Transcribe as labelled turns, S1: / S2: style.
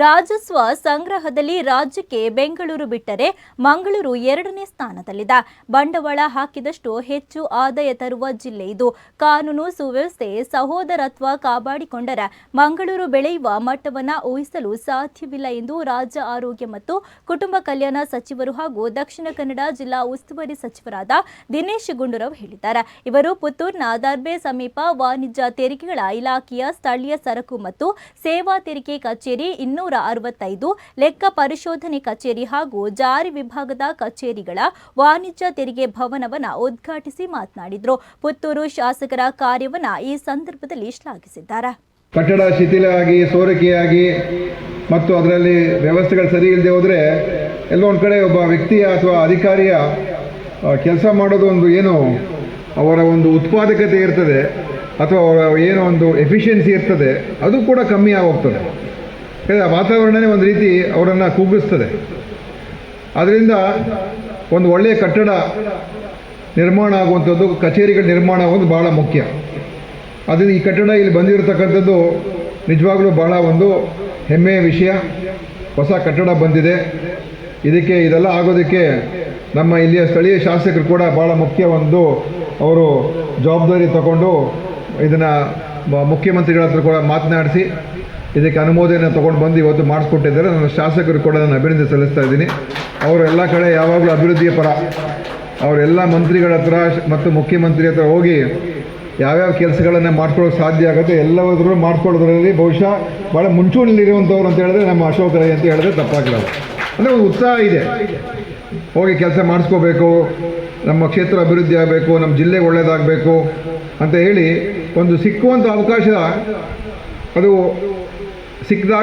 S1: ರಾಜಸ್ವ ಸಂಗ್ರಹದಲ್ಲಿ ರಾಜ್ಯಕ್ಕೆ ಬೆಂಗಳೂರು ಬಿಟ್ಟರೆ ಮಂಗಳೂರು ಎರಡನೇ ಸ್ಥಾನದಲ್ಲಿದೆ. ಬಂಡವಾಳ ಹಾಕಿದಷ್ಟು ಹೆಚ್ಚು ಆದಾಯ ತರುವ ಜಿಲ್ಲೆ ಇದು. ಕಾನೂನು ಸುವ್ಯವಸ್ಥೆ, ಸಹೋದರತ್ವ ಕಾಪಾಡಿಕೊಂಡರೆ ಮಂಗಳೂರು ಬೆಳೆಯುವ ಮಟ್ಟವನ್ನು ಊಹಿಸಲು ಸಾಧ್ಯವಿಲ್ಲ ಎಂದು ರಾಜ್ಯ ಆರೋಗ್ಯ ಮತ್ತು ಕುಟುಂಬ ಕಲ್ಯಾಣ ಸಚಿವರು ಹಾಗೂ ದಕ್ಷಿಣ ಕನ್ನಡ ಜಿಲ್ಲಾ ಉಸ್ತುವಾರಿ ಸಚಿವರಾದ ದಿನೇಶ್ ಗುಂಡೂರಾವ್ ಹೇಳಿದ್ದಾರೆ. ಇವರು ಪುತ್ತೂರಿನ ದರ್ಬೆ ಸಮೀಪ ವಾಣಿಜ್ಯ ತೆರಿಗೆಗಳ ಇಲಾಖೆಯ ಸ್ಥಳೀಯ ಸರಕು ಮತ್ತು ಸೇವಾ ತೆರಿಗೆ ಕಚೇರಿ ಇನ್ನೂರ ಅರವತ್ತೈದು ಲೆಕ್ಕ ಪರಿಶೋಧನೆ ಕಚೇರಿ ಹಾಗೂ ಜಾರಿ ವಿಭಾಗದ ಕಚೇರಿಗಳ ವಾಣಿಜ್ಯ ತೆರಿಗೆ ಭವನವನ್ನ ಉದ್ಘಾಟಿಸಿ ಮಾತನಾಡಿದರು. ಪುತ್ತೂರು ಶಾಸಕರ ಕಾರ್ಯವನ್ನ ಈ ಸಂದರ್ಭದಲ್ಲಿ ಶ್ಲಾಘಿಸಿದ್ದಾರೆ.
S2: ಕಟ್ಟಡ ಶಿಥಿಲಾಗಿ ಸೋರಿಕೆಯಾಗಿ ಮತ್ತು ಅದರಲ್ಲಿ ವ್ಯವಸ್ಥೆಗಳು ಸರಿ ಇಲ್ಲದೆ ಹೋದರೆ ಎಲ್ಲೋ ಒಂದು ಕಡೆ ಒಬ್ಬ ವ್ಯಕ್ತಿಯ ಅಥವಾ ಅಧಿಕಾರಿಯ ಕೆಲಸ ಮಾಡೋದು ಒಂದು ಏನು ಅವರ ಒಂದು ಉತ್ಪಾದಕತೆ ಇರ್ತದೆ ಅಥವಾ ಅವರ ಏನೋ ಒಂದು ಎಫಿಷಿಯನ್ಸಿ ಇರ್ತದೆ, ಅದು ಕೂಡ ಕಮ್ಮಿ ಆಗೋಗ್ತದೆ. ಆ ವಾತಾವರಣನೇ ಒಂದು ರೀತಿ ಅವರನ್ನು ಕೂಗಿಸ್ತದೆ. ಅದರಿಂದ ಒಂದು ಒಳ್ಳೆಯ ಕಟ್ಟಡ ನಿರ್ಮಾಣ ಆಗುವಂಥದ್ದು, ಕಚೇರಿಗಳ ನಿರ್ಮಾಣ ಆಗೋದು ಭಾಳ ಮುಖ್ಯ. ಅದರಿಂದ ಈ ಕಟ್ಟಡ ಇಲ್ಲಿ ಬಂದಿರತಕ್ಕಂಥದ್ದು ನಿಜವಾಗ್ಲೂ ಭಾಳ ಒಂದು ಹೆಮ್ಮೆಯ ವಿಷಯ. ಹೊಸ ಕಟ್ಟಡ ಬಂದಿದೆ. ಇದಕ್ಕೆ ಇದೆಲ್ಲ ಆಗೋದಕ್ಕೆ ನಮ್ಮ ಇಲ್ಲಿಯ ಸ್ಥಳೀಯ ಶಾಸಕರು ಕೂಡ ಭಾಳ ಮುಖ್ಯ ಒಂದು ಅವರು ಜವಾಬ್ದಾರಿ ತಗೊಂಡು ಇದನ್ನು ಮುಖ್ಯಮಂತ್ರಿಗಳ ಹತ್ರ ಕೂಡ ಮಾತನಾಡಿಸಿ ಇದಕ್ಕೆ ಅನುಮೋದನೆ ತೊಗೊಂಡು ಬಂದು ಇವತ್ತು ಮಾಡಿಸ್ಕೊಟ್ಟಿದ್ದಾರೆ. ನನ್ನ ಶಾಸಕರು ಕೂಡ ನಾನು ಅಭಿನಂದನೆ ಸಲ್ಲಿಸ್ತಾ ಇದ್ದೀನಿ. ಅವರು ಎಲ್ಲ ಕಡೆ ಯಾವಾಗಲೂ ಅಭಿವೃದ್ಧಿಯ ಪರ. ಅವರೆಲ್ಲ ಮಂತ್ರಿಗಳ ಹತ್ರ ಮತ್ತು ಮುಖ್ಯಮಂತ್ರಿ ಹತ್ರ ಹೋಗಿ ಯಾವ್ಯಾವ ಕೆಲಸಗಳನ್ನು ಮಾಡ್ಕೊಳ್ಳೋಕೆ ಸಾಧ್ಯ ಆಗುತ್ತೆ ಎಲ್ಲವದ್ರೂ ಮಾಡ್ಕೊಳ್ಳೋದ್ರಲ್ಲಿ ಬಹುಶಃ ಭಾಳ ಮುಂಚೂಣಿಲಿರುವಂಥವ್ರು ಅಂತ ಹೇಳಿದ್ರೆ ನಮ್ಮ ಅಶೋಕ್ ರೈ ಅಂತ ಹೇಳಿದ್ರೆ ತಪ್ಪಾಗಲ್ಲ ಅಂದರೆ ಒಂದು ಉತ್ಸಾಹ ಇದೆ. ಹೋಗಿ ಕೆಲಸ ಮಾಡಿಸ್ಕೋಬೇಕು, ನಮ್ಮ ಕ್ಷೇತ್ರ ಅಭಿವೃದ್ಧಿ ಆಗಬೇಕು, ನಮ್ಮ ಜಿಲ್ಲೆ ಒಳ್ಳೆಯದಾಗಬೇಕು ಅಂತ ಹೇಳಿ ಒಂದು ಸಿಕ್ಕುವಂಥ ಅವಕಾಶ ಅದು استقلاء